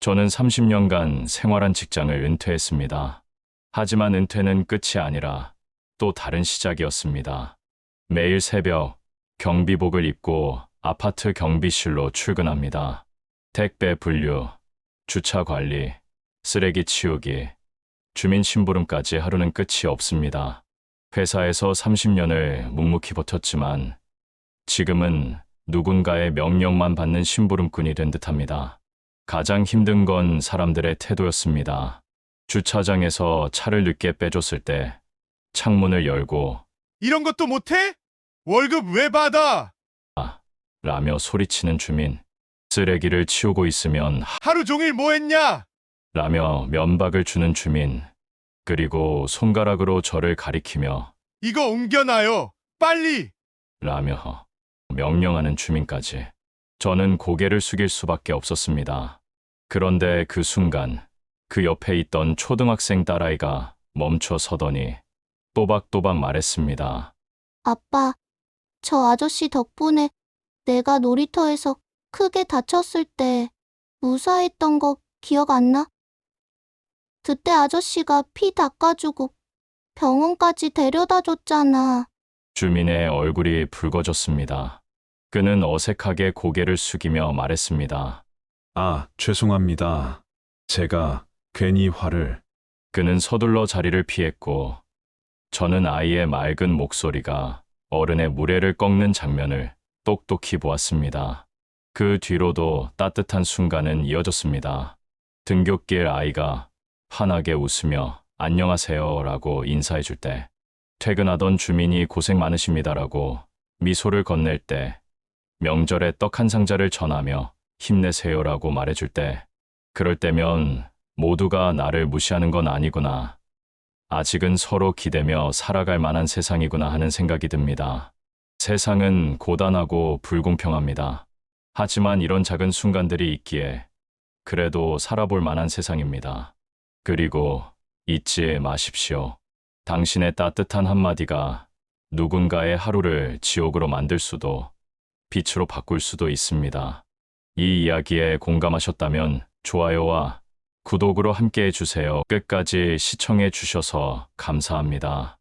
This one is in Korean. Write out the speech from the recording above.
저는 30년간 생활한 직장을 은퇴했습니다. 하지만 은퇴는 끝이 아니라 또 다른 시작이었습니다. 매일 새벽 경비복을 입고 아파트 경비실로 출근합니다. 택배 분류, 주차 관리, 쓰레기 치우기, 주민 심부름까지 하루는 끝이 없습니다. 회사에서 30년을 묵묵히 버텼지만 지금은 누군가의 명령만 받는 심부름꾼이 된 듯합니다. 가장 힘든 건 사람들의 태도였습니다. 주차장에서 차를 늦게 빼줬을 때 창문을 열고 이런 것도 못해? 월급 왜 받아? 라며 소리치는 주민, 쓰레기를 치우고 있으면 하루 종일 뭐 했냐? 라며 면박을 주는 주민, 그리고 손가락으로 저를 가리키며 이거 옮겨놔요. 빨리. 라며 명령하는 주민까지. 저는 고개를 숙일 수밖에 없었습니다. 그런데 그 순간 그 옆에 있던 초등학생 딸아이가 멈춰 서더니 또박또박 말했습니다. 아빠, 저 아저씨 덕분에 내가 놀이터에서 크게 다쳤을 때 무사했던 거 기억 안 나? 그때 아저씨가 피 닦아주고 병원까지 데려다 줬잖아. 주민의 얼굴이 붉어졌습니다. 그는 어색하게 고개를 숙이며 말했습니다. 아, 죄송합니다. 제가 괜히 화를. 그는 서둘러 자리를 피했고, 저는 아이의 맑은 목소리가 어른의 무례를 꺾는 장면을 똑똑히 보았습니다. 그 뒤로도 따뜻한 순간은 이어졌습니다. 등굣길 아이가 환하게 웃으며 안녕하세요 라고 인사해 줄 때, 퇴근하던 주민이 고생 많으십니다라고 미소를 건넬 때, 명절에 떡 한 상자를 전하며 힘내세요라고 말해줄 때, 그럴 때면 모두가 나를 무시하는 건 아니구나. 아직은 서로 기대며 살아갈 만한 세상이구나 하는 생각이 듭니다. 세상은 고단하고 불공평합니다. 하지만 이런 작은 순간들이 있기에 그래도 살아볼 만한 세상입니다. 그리고 잊지 마십시오. 당신의 따뜻한 한마디가 누군가의 하루를 지옥으로 만들 수도 빛으로 바꿀 수도 있습니다. 이 이야기에 공감하셨다면 좋아요와 구독으로 함께 해주세요. 끝까지 시청해 주셔서 감사합니다.